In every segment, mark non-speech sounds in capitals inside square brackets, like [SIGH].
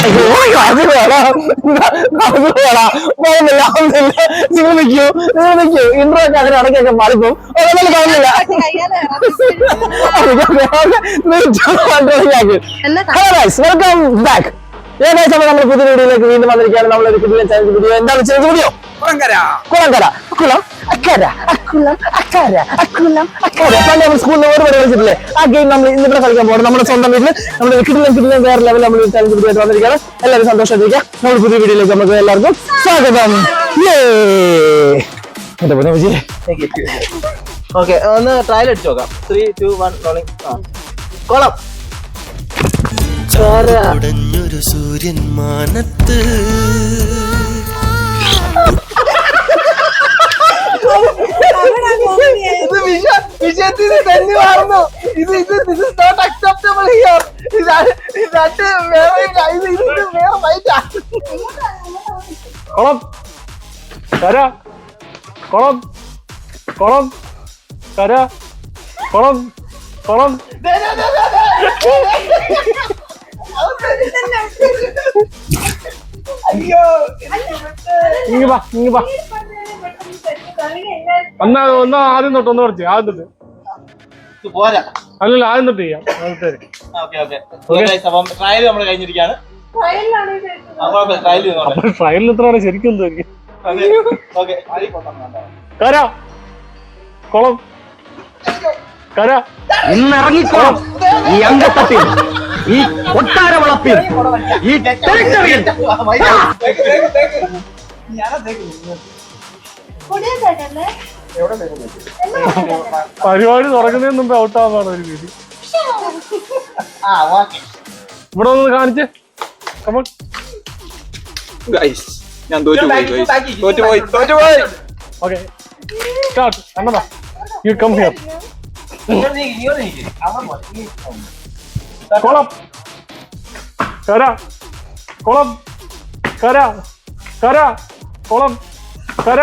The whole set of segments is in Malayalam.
അയ്യോ, അത് വേണം അത് വേണം പോകുന്നില്ല ഒക്കെ ഗൈസ് വെൽക്കം ബാക്ക് ഗൈസ് നമ്മൾ പുതിയ വീഡിയോയിലേക്ക് വീണ്ടും വന്നിരിക്കുകയാണ്. നമ്മളൊരു പുതിയ ചാനൽ വീഡിയോ എന്താണ് ചെയ്യുന്ന വീഡിയോ കുളങ്കര. അക്കുളം അക്കര. അക്കുളം അക്കര. അക്കുളം അക്കര. പണ്ട് നമ്മൾ സ്കൂളിൽ ഒരുപാട് കളിച്ചിട്ടില്ലേ? ആ ഗെയിം നമ്മൾ ഇന്ന് ഇവിടെ കളിക്കാൻ പോകണം നമ്മുടെ സ്വന്തം വീട്ടിൽ നമ്മൾ കിട്ടുന്ന കിട്ടുന്ന വേറെ ലെവൽ നമ്മൾ ചാലഞ്ച് പുതിയതായിട്ട് വന്നിരിക്കുകയാണ്. എല്ലാവരും സന്തോഷമായിട്ടിരിക്കുക. നമ്മൾ പുതിയ വീഡിയോയിലേക്ക് നമുക്ക് എല്ലാവർക്കും സ്വാഗതം. എന്റെ പൊന്നെ വിജയ്? ഓക്കെ ഒന്ന് ട്രയൽ അടിച്ചു നോക്കാം. ത്രീ ടു വൺ റോളിംഗ് കോളം. ഉടഞ്ഞൊരു സൂര്യൻ മാനത്ത് ഇത് വിഷ വിഷയത്തിൽ തന്നെ മാറുന്നു ഇത് ഇത് this is not acceptable here ഇത് ഇത് രണ്ട് വേറെ ഇത് ഇത് വേറെ ഫൈറ്റാ കുളം. കര കൊളം. കൊളം. കര കൊളം. കൊളം. അയ്യോ. ഇങ്ങ വാ ഇങ്ങ് വാ. എന്നാ ഒന്നാ ആദ്യം തൊട്ട് ഒന്ന് പറഞ്ഞു ആദ്യം തൊട്ട്. ഇത് പോരാ അല്ലല്ല ആദ്യം തൊട്ട് ചെയ്യാം ട്രയൽ നമ്മൾ കഴിഞ്ഞിരിക്കുകയാണ് ട്രയലിൽ എത്രയാണ് ശരിക്കും കര കുളം കര ഇന്നിറങ്ങിക്കോളം ഈ അംഗത്തത്തിൽ ഈ കൊട്ടാര വളപ്പിൽ ഈ ടെറിട്ടറിയിൽ പരിപാടി തുടങ്ങുന്നതിന് മുമ്പ് ഔട്ട് ആവാണ് ഒരു വീട് ഇവിടെ ഒന്ന് കാണിച്ച്. കമൺ ഗൈസ് ഞാൻ തോറ്റുപോയി. തോറ്റുപോയി തോറ്റുപോയി ഓക്കെ സ്റ്റാർട്ട് കണ്ണതാ യു കം ഹിയർ കുളം കര. കുളം കര. കര. കോളം കര.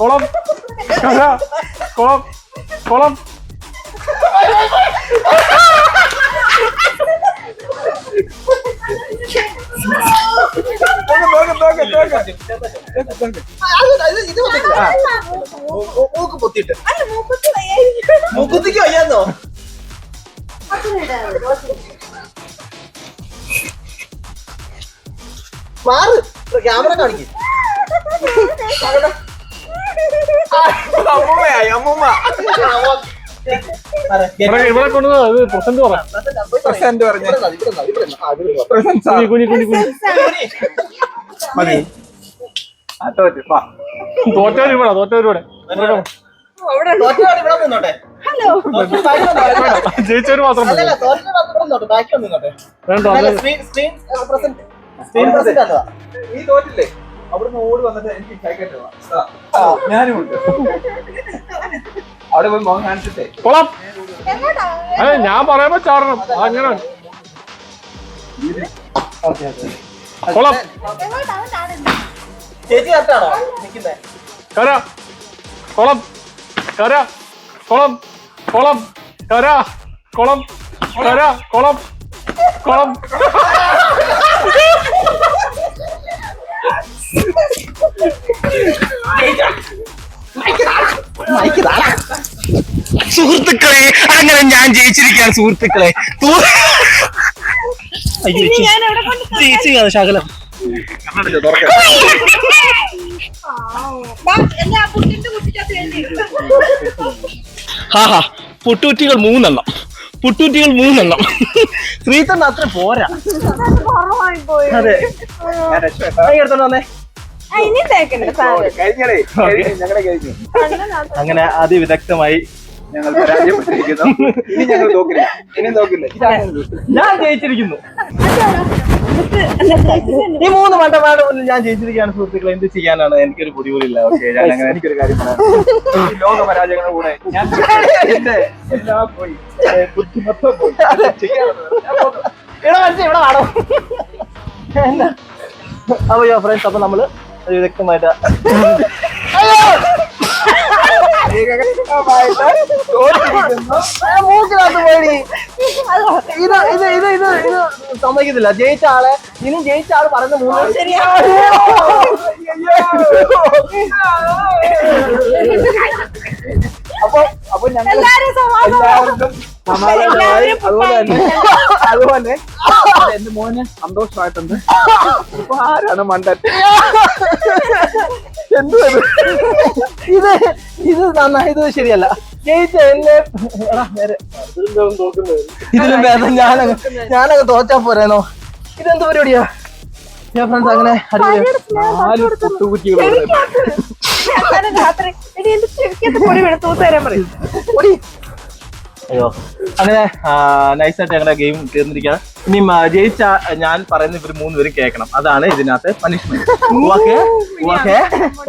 കുളം. കര കുളം കുളം. മൂക്ക് പൊത്തിട്ട് മൂക്കുത്തിക്ക് വയ്യാന്നോ? മാറ്. ക്യാമറ കാണിക്കും. അമ്മൂമ്മയായി അമ്മൂമ്മ. ഇവിടെ കൊണ്ടുവന്നത് പ്രസന്റ് പറയാം Present പറഞ്ഞേ. കുഞ്ഞി കുഞ്ഞി കുഞ്ഞി. മതി. തോറ്റവർ ഇവിടെ തോറ്റവർ ഇവിടെ. ജയിച്ചവർ മാത്രം അല്ലല്ല തോറ്റ ഇവിടെ നിന്നോട്ടെ ബാക്കി ഒന്ന് നിന്നോട്ടെ വേണ്ട സ്ക്രീൻ സ്ക്രീൻ പ്രസന്റ്. പ്രസന്റ് നീ തോറ്റില്ലേ? അവിടുന്ന് ഓടി വന്നിട്ട് എനിക്ക് ഞാനും ഉണ്ട്. അവിടെ പോയി കാണിച്ചിട്ടേ. ഞാൻ പറയുമ്പോ ചാടണം. അങ്ങനെ കുളം ചേച്ചി കറക്റ്റാണോ? നിൽക്കുന്നേ കര. കൊളം കര. കുളം കുളം കര. കുളം കര. കുളം കുളം [LAUGHS] സുഹൃത്തുക്കളെ അങ്ങനെ ഞാൻ ജയിച്ചിരിക്കുകയാണ് സുഹൃത്തുക്കളെ. തൂ- അയ്യോ, ഹാ ശകലം. ഹാഹാ പുട്ടൂറ്റികൾ മൂന്നെണ്ണം. പുട്ടൂറ്റികൾ മൂന്നെണ്ണം. ശ്രീത്തണ്ണ അത്ര പോരാ. അതെ എടുത്തോണ്ട് വന്നേ. അങ്ങനെ അതിവിദഗ്ധമായി ഞങ്ങൾ പരാജയപ്പെട്ടിരിക്കുന്നു. ഇനി ഞങ്ങൾ നോക്കില്ല ഇനി നോക്കില്ല ഞാൻ ജയിച്ചിരിക്കുന്നു. ഈ മൂന്ന് മണ്ടമാരുടെ മുന്നിൽ ഞാൻ ജയിച്ചിരിക്കുകയാണ് സുഹൃത്തുക്കളെ. എന്ത് ചെയ്യാനാണ്? എനിക്കൊരു ബുദ്ധിമുട്ടില്ല ഓക്കെ ഞാൻ അങ്ങനെ എനിക്കൊരു കാര്യം പറയാം. ഈ ലോക പരാജയങ്ങളുടെ കൂടെ ഞാൻ [LAUGHS] എന്റെ എല്ലാം പോയി. ഏ, ബുദ്ധി മൊത്തം പോയി ചെയ്യാനുള്ളത് ഞാൻ പോന്നു. ഇവിടെ മനസ്സിൽ ഇവിടെ ആണോ എന്താ അപ്പൊ യോ ഫ്രണ്ട്സ് അപ്പൊ നമ്മൾ ഒരു വ്യക്തമായിട്ട് ഏകകമായിട്ട് തോറ്റിരിക്കുന്നു. ആ, മൂക്കിനകത്ത് പോയി. ഇത് ഇത് ഇത് ഇത് ഇത് സമ്മതിക്കത്തില്ല. ജയിച്ച ആളെ ഇനി ജയിച്ച ആൾ പറഞ്ഞ മൂന്ന് അപ്പൊ അപ്പൊ ഞങ്ങൾ എല്ലാരും സമാധാനം. എല്ലാവർക്കും സമാധാനമായി അതുപോലെ തന്നെ [LAUGHS] അതുപോലെ എന്റെ മോന് സന്തോഷമായിട്ടുണ്ട്. ഇപ്പൊ ആരാണ് മണ്ടൻ? [LAUGHS] എന്തുവാ ഇത്? ഇത് നന്നായി ഇത് ശരിയല്ല. ജയിച്ച എന്നെ എടാ, നേരെ. ഇതിലും ഭേദം ഞാനങ്ങ് ഞാനങ്ങ് തോറ്റാ പോരാനോ ഇതെന്ത് പരിപാടിയാ? ഞാൻ ഫ്രണ്ട്സ് അങ്ങനെ. നാല് പൊട്ടുകുറ്റികൾ. അയ്യോ. അങ്ങനെ നൈസായിട്ട് ഞങ്ങളുടെ ഗെയിം തീർന്നിരിക്കുകയാണ്. ഇനി ജയിച്ച ഞാൻ പറയുന്ന ഇവർ മൂന്നുപേരും കേൾക്കണം. അതാണ് ഇതിനകത്ത് punishment okay. Okay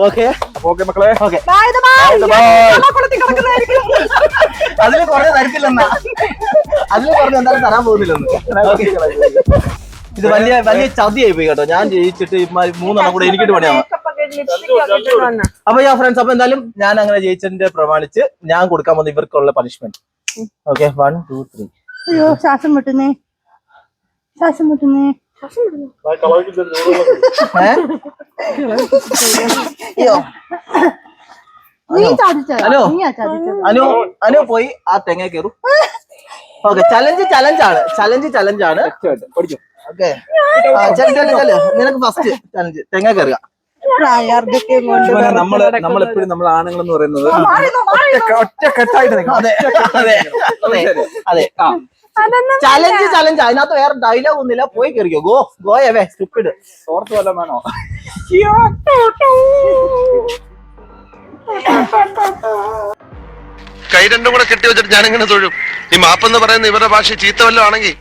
okay okay മക്കളെ. ഓക്കെ. അതിൽ കുറേ തരത്തില്ലെന്നാ അതിൽ കുറഞ്ഞ എന്തായാലും തരാൻ പോകുന്നില്ലെന്ന്. ഇത് വലിയ വലിയ ചതിയായി പോയി കേട്ടോ. ഞാൻ ജയിച്ചിട്ട് മൂന്നെണ്ണം കൂടെ എനിക്കിട്ട് പണിയാണ്. അപ്പൊ ഞാൻ ഫ്രണ്ട്സ് അപ്പൊ എന്തായാലും ഞാൻ അങ്ങനെ ജയിച്ചതിന്റെ പ്രമാണിച്ച് ഞാൻ കൊടുക്കാൻ വന്ന ഇവർക്കുള്ള punishment okay one two three അയ്യോ ശ്വാസം മുട്ടുന്നേ. ശ്വാസം മുട്ടുന്നേ. ഹലോ. അനു. അനു. പോയി ആ തെങ്ങ കയറും. ഓക്കെ ചലഞ്ച് ചലഞ്ച് ആണ് ചലഞ്ച് ചലഞ്ച് ആണ് ഓക്കെ നിനക്ക് ഫസ്റ്റ് ചലഞ്ച് തെങ്ങ കയറുക നമ്മൾ നമ്മളെപ്പോഴും നമ്മൾ ആണുങ്ങൾ എന്ന് പറയുന്നത് ചലഞ്ച് ചലഞ്ച് അതിനകത്ത് വേറെ ഡയലോഗ് ഒന്നുമില്ല പോയി കയറിയോ ഗോ ഗോ എവേ സ്റ്റുപ്പിഡ് തോർത്ത് വല്ലതും വേണോ കൈ രണ്ടും കൂടെ കെട്ടി വെച്ചിട്ട് ഞാനിങ്ങനെ തൊഴും. ഈ മാപ്പെന്ന് പറയുന്ന ഇവരുടെ ഭാഷ ചീത്ത വല്ലതും ആണെങ്കിൽ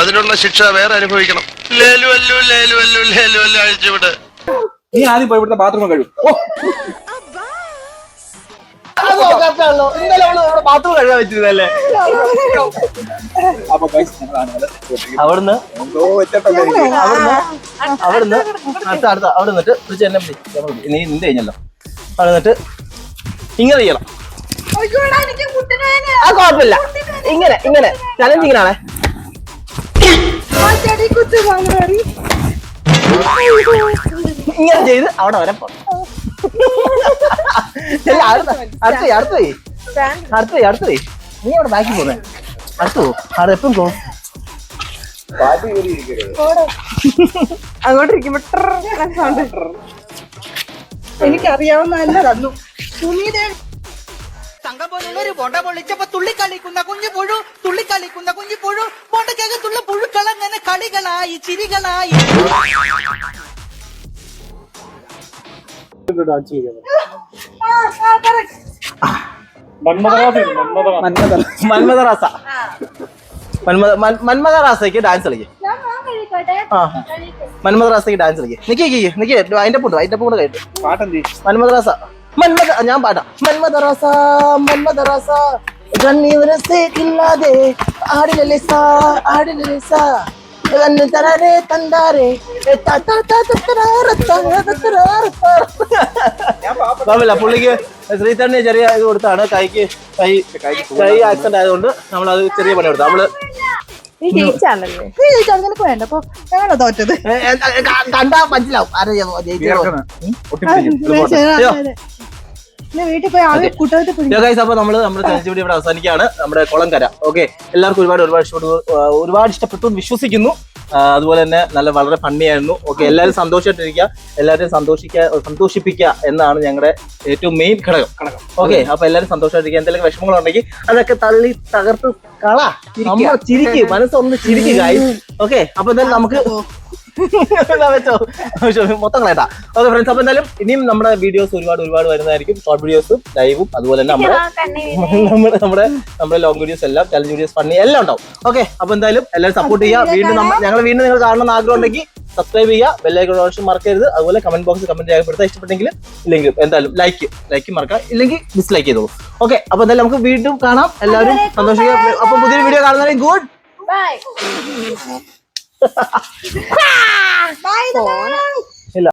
അതിനുള്ള ശിക്ഷ വേറെ അനുഭവിക്കണം. ലേലു അല്ലു ലേലു അല്ലു ലേലു അല്ലു അഴിച്ചുവിട് നീ ആദ്യം പോയി ഇവിടുത്തെ ബാത്റൂം അവിടെ ബാത്റൂം കഴുകാൻ വെച്ചിരുന്നല്ലേ അപ്പൊ അവിടുന്ന്. അവിടുന്ന്? അവിടുന്ന്? അടുത്ത അടുത്ത അവിടെ നിന്നിട്ട് ചെല്ലം പിടി. നീ നിന്റെ കഴിഞ്ഞല്ലോ അവിടെ നിന്നിട്ട് ഇങ്ങനെ ചെയ്യണം. ആ കുഴപ്പമില്ല. ഇങ്ങനെ ഇങ്ങനെ. ചലഞ്ച് ഇങ്ങനെ ഇങ്ങനെ ചെയ്ത് അവിടെ വരെ അടുത്ത അടുത്ത അടുത്ത നീ അവിടെ ബാക്കി പോന്നെ. അടുത്തു അവിടെ എപ്പം പോ. അങ്ങോട്ടിരിക്കുമ്പോ സൗണ്ട് [LAUGHS] എനിക്കറിയാവുന്ന തന്നെ തന്നു സുനീദേവി തങ്കം പോലുള്ളൊരു ബൊണ്ട പൊളിച്ചപ്പോ തുള്ളിക്കളിക്കുന്ന കുഞ്ഞു പുഴു തുള്ളിക്കളിക്കുന്ന കുഞ്ഞു പുഴു. ബോണ്ടക്കകത്തുള്ള പുഴുക്കൾ അങ്ങനെ കളികളായി ചിരികളായി. മന്മദറാസ മന്മദറാസയ്ക്ക് ഡാൻസ് കളിക്കും. ആ. മന്മദറാസയ്ക്ക് ഡാൻസ് കളിക്കും. നിക്കി നിക്കി നിക്കി. അതിന്റെ പൂട്ട് അതിന്റെ പൂട്ട് കഴിട്ട് പാട്ടെന്തി? മന്മദറാസ. മന്മദ ഞാൻ പാടാം മന്മദറാസ മന്മദറാസ ഇല്ലാതെ ആടിലെ സാ ആടിലെ സാ തന്നു തരാരെ തന്താരെ. കുഴപ്പമില്ല പുള്ളിക്ക് ശ്രീധരന് ചെറിയ ഇത് കൊടുത്താണ് കൈക്ക് കൈ കൈ ആക്സിഡന്റ് ആയതുകൊണ്ട് നമ്മൾ അത് ചെറിയ പണി കൊടുത്തു നമ്മൾ ജയിച്ചാണല്ലേ? നീ ജയിച്ചാണ് നിനക്ക് വേണ്ട. അപ്പൊ ഞങ്ങളോ തോറ്റത്. കണ്ടാ മനസ്സിലാവും. ആരാ ജയിച്ചത്. അയ്യോ. നീ വീട്ടിൽ പോയി ആദ്യം കൂട്ടത്തിൽ പിടിക്കും ഗൈസ് അപ്പൊ നമ്മൾ നമ്മുടെ ചലഞ്ച് വീഡിയോ ഇവിടെ അവസാനിക്കുകയാണ്. നമ്മുടെ കുളംകര. ഓക്കെ. എല്ലാവർക്കും ഒരുപാട് ഒരുപാട് ഇഷ്ടപ്പെട്ടു. ആ, ഒരുപാട് ഇഷ്ടപ്പെട്ടു എന്ന് വിശ്വസിക്കുന്നു. ആ, അതുപോലെ തന്നെ നല്ല വളരെ ഫണ്ണിയായിരുന്നു ഓക്കെ എല്ലാവരും സന്തോഷമായിട്ടിരിക്കുക. എല്ലാവരും സന്തോഷിക്കുക സന്തോഷിപ്പിക്കുക എന്നാണ് ഞങ്ങളുടെ ഏറ്റവും മെയിൻ ഘടകം. ഓക്കെ അപ്പൊ എല്ലാവരും സന്തോഷമായിട്ടിരിക്കുക. എന്തെങ്കിലും വിഷമങ്ങളുണ്ടെങ്കിൽ അതൊക്കെ തള്ളി തകർത്ത് കള. നമ്മൾ ചിരിക്ക് മനസ്സൊന്ന് ചിരിക്ക് ഗൈസ് ഓക്കെ അപ്പൊ എന്തായാലും നമുക്ക് വെച്ചോ [LAUGHS] മൊത്തം കളയട്ടാ. ഓക്കെ ഫ്രണ്ട്സ് അപ്പൊ എന്തായാലും ഇനിയും നമ്മുടെ വീഡിയോസ് ഒരുപാട് ഒരുപാട് വരുന്നതായിരിക്കും. ഷോർട്ട് വീഡിയോസും ലൈവും അതുപോലെ തന്നെ നമ്മുടെ [LAUGHS] നമ്മുടെ നമ്മുടെ നമ്മുടെ ലോങ് വീഡിയോസ് എല്ലാം ചലഞ്ച് വീഡിയോസ് ഫണ്ണി എല്ലാം ഉണ്ടാവും. ഓക്കെ അപ്പൊ എന്തായാലും എല്ലാവരും സപ്പോർട്ട് ചെയ്യുക. വീണ്ടും ഞങ്ങൾ വീണ്ടും നിങ്ങൾ കാണണമെന്ന് ആഗ്രഹം ഉണ്ടെങ്കിൽ സബ്സ്ക്രൈബ് ചെയ്യുക ബെല്ലൈക്കൺ ഓപ്ഷൻ മറക്കരുത്. അതുപോലെ കമന്റ് ബോക്സിൽ കമന്റ് രേഖപ്പെടുത്താൻ ഇഷ്ടപ്പെട്ടെങ്കിൽ ഇല്ലെങ്കിൽ എന്തായാലും ലൈക്ക് ലൈക്ക് മറക്കാം ഇല്ലെങ്കിൽ ഡിസ്ലൈക്ക് ചെയ്തോളൂ. ഓക്കെ അപ്പൊ എന്തായാലും നമുക്ക് വീണ്ടും കാണാം. എല്ലാവരും സന്തോഷിക്കുക. അപ്പൊ പുതിയൊരു വീഡിയോ കാണുന്നതിന് ഗുഡ് ബൈ ബൈ